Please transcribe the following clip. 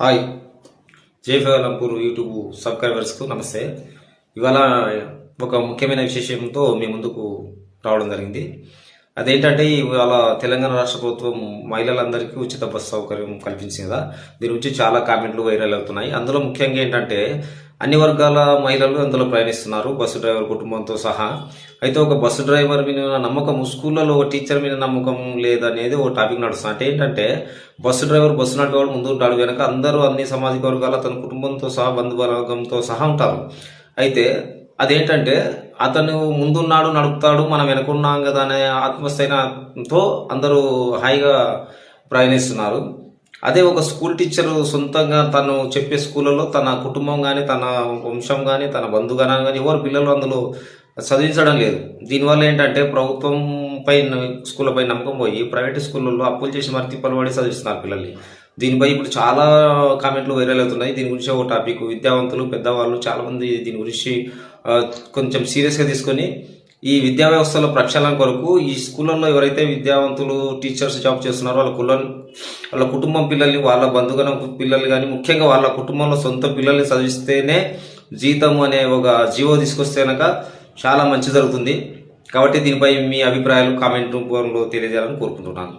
Hi. జయఫలంపూర్ YouTube సబ్స్క్రైబర్స్కు నమస్తే. ఇవాళ ఒక ముఖ్యమైన విశేషంతో మీ ముందుకు రావడం జరిగింది. అదేంటంటే ఇవాళ తెలంగాణ రాష్ట్ర ప్రభుత్వం మహిళలందరికీ ఉచిత బస్సు సౌకర్యం కల్పించింది కదా. దీని గురించి చాలా కామెంట్లు వైరల్ అవుతున్నాయి. అందులో ముఖ్యంగా ఏంటంటే అన్ని వర్గాల మహిళలు అందులో ప్రయాణిస్తున్నారు. బస్సు డ్రైవర్ కుటుంబంతో సహా. అయితే ఒక బస్సు డ్రైవర్ మీద నమ్మకం స్కూళ్ళలో ఒక టీచర్ మీద నమ్మకం లేదనేది ఒక టాపిక్ నడుస్తుంది. అంటే ఏంటంటే బస్సు డ్రైవర్ బస్సు నడిపేవాడు ముందు ఉంటాడు వెనక అందరూ అన్ని సామాజిక వర్గాల తన కుటుంబంతో సహా బంధువర్గంతో సహా ఉంటారు. అయితే అదేంటంటే అతను ముందున్నాడు నడుపుతాడు మనం వెనుకున్నాం కదా అనే ఆత్మస్థైర్యంతో అందరూ హాయిగా ప్రయాణిస్తున్నారు. అదే ఒక స్కూల్ టీచర్ సొంతంగా తను చెప్పే స్కూళ్ళలో తన కుటుంబం కానీ తన వంశం కానీ తన బంధుగణాలు కానీ ఎవరు పిల్లలు అందులో చదివించడం లేదు. దీనివల్ల ఏంటంటే ప్రభుత్వం పై స్కూళ్ళపై నమ్మకం పోయి ప్రైవేట్ స్కూళ్ళల్లో అప్పులు చేసి మరి తిప్పలు పడి చదివిస్తున్నారు పిల్లల్ని. దీనిపై ఇప్పుడు చాలా కామెంట్లు వైరల్ అవుతున్నాయి. దీని గురించి ఒక టాపిక్ విద్యావంతులు పెద్దవాళ్ళు చాలామంది దీని గురించి కొంచెం సీరియస్గా తీసుకొని ఈ విద్యా వ్యవస్థలో ప్రక్షాళన కొరకు ఈ స్కూళ్ళల్లో ఎవరైతే విద్యావంతులు టీచర్స్ జాబ్ చేస్తున్నారో వాళ్ళ కుల వాళ్ళ కుటుంబం పిల్లల్ని వాళ్ళ బంధుగణ పిల్లల్ని కానీ ముఖ్యంగా వాళ్ళ కుటుంబంలో సొంత పిల్లల్ని చదివిస్తేనే జీతం అనే ఒక జీవో తీసుకొస్తే కనుక చాలా మంచి జరుగుతుంది. కాబట్టి దీనిపై మీ అభిప్రాయాలు కామెంట్ రూపంలో తెలియజేయాలని కోరుకుంటున్నాను.